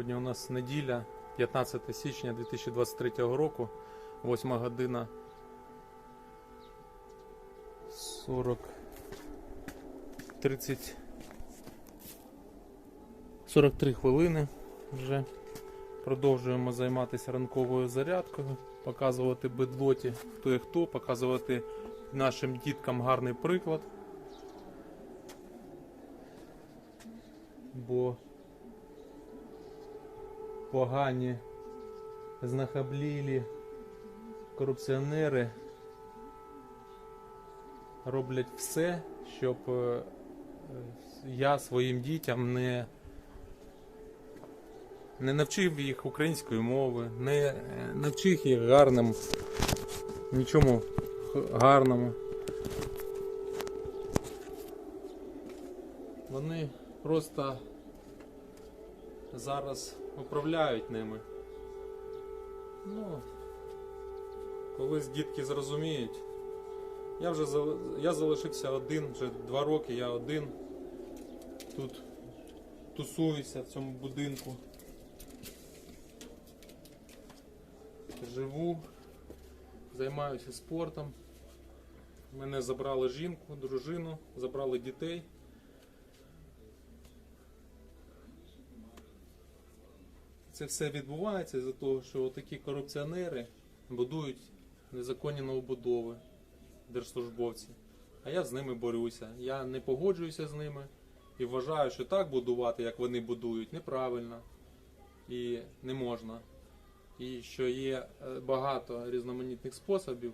Сьогодні у нас неділя, 15 січня 2023 року, 8 година 40 30 43 хвилини вже продовжуємо займатися ранковою зарядкою, показувати бедлоті хто і хто, показувати нашим діткам гарний приклад. Бо погані, знахаблілі корупціонери роблять все, щоб е, я своїм дітям не, не навчив їх української мови, не е, навчив їх гарним, нічому гарному. Вони просто зараз управляють ними. Ну, колись дітки зрозуміють. Я вже я залишився один, вже два роки я один. Тут тусуюся в цьому будинку. Живу, займаюся спортом. Мене забрали жінку, дружину, забрали дітей. Це все відбувається із-за того, що такі корупціонери будують незаконні новобудови, держслужбовці. А я з ними борюся. Я не погоджуюся з ними і вважаю, що так будувати, як вони будують, неправильно і не можна. І що є е, багато різноманітних способів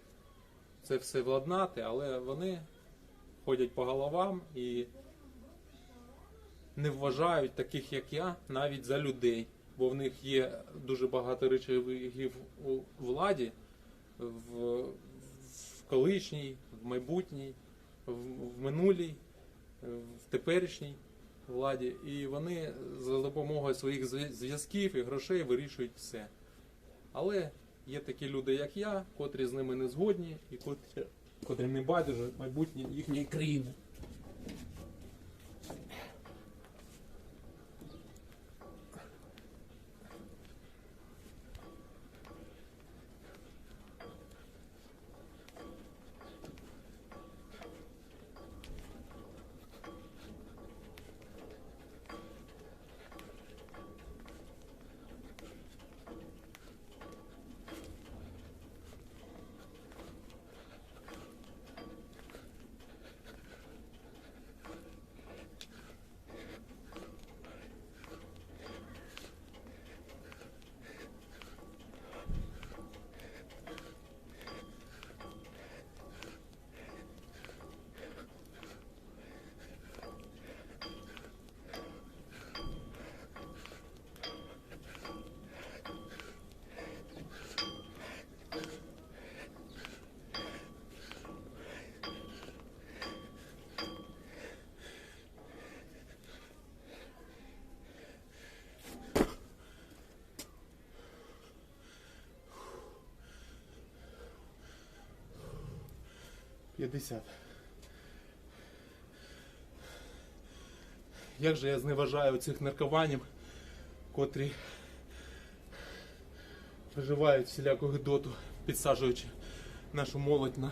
це все владнати, але вони ходять по головам і не вважають таких, як я, навіть за людей. Бо в них є дуже багато речових у владі, в, в колишній, в майбутній, в, в минулій, в теперішній владі. І вони за допомогою своїх зв'язків і грошей вирішують все. Але є такі люди, як я, котрі з ними не згодні і котрі, котрі не байдуже майбутнє їхньої країни. П'ятдесят. Як же я зневажаю цих наркоманів, котрі вживають всіляку гидоту, підсаджуючи нашу молодь на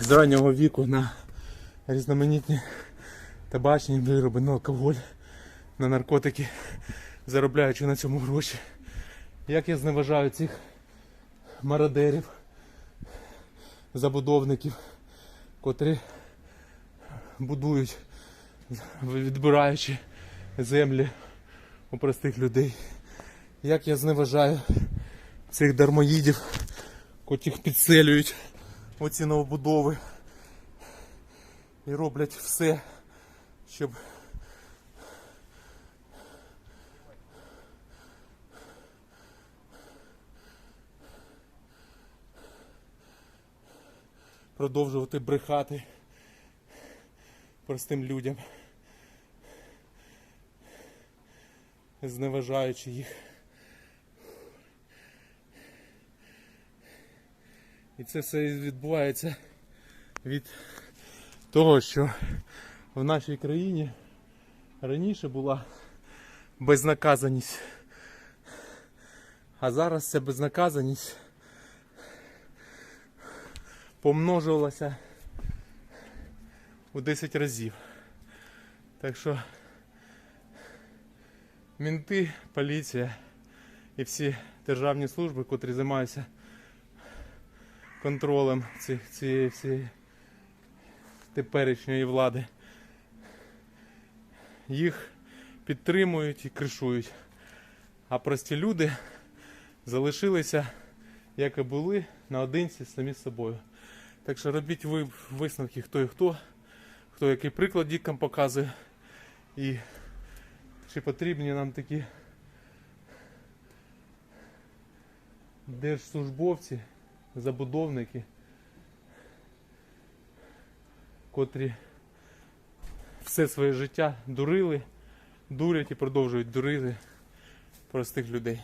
з раннього віку на різноманітні табачні вироби, на алкоголь, на наркотики, заробляючи на цьому гроші. Як я зневажаю цих мародерів, забудовників, котрі будують, відбираючи землі у простих людей. Як я зневажаю цих дармоїдів, котрих підселюють оці новобудови і роблять все, щоб продовжувати брехати простим людям, зневажаючи їх. І це все відбувається від того, що в нашій країні Раніше була безнаказаність. А зараз ця безнаказаність помножувалася у 10 разів. Так що мінти, поліція і всі державні служби, котрі займаються контролем цієї всієї теперішньої влади, їх підтримують і кришують. А прості люди залишилися, як і були, наодинці самі з собою. Так що робіть ви висновки, хто і хто, хто який приклад діткам показує. І чи потрібні нам такі держслужбовці, забудовники, котрі все своє життя дурили, дурять і продовжують дурити простих людей.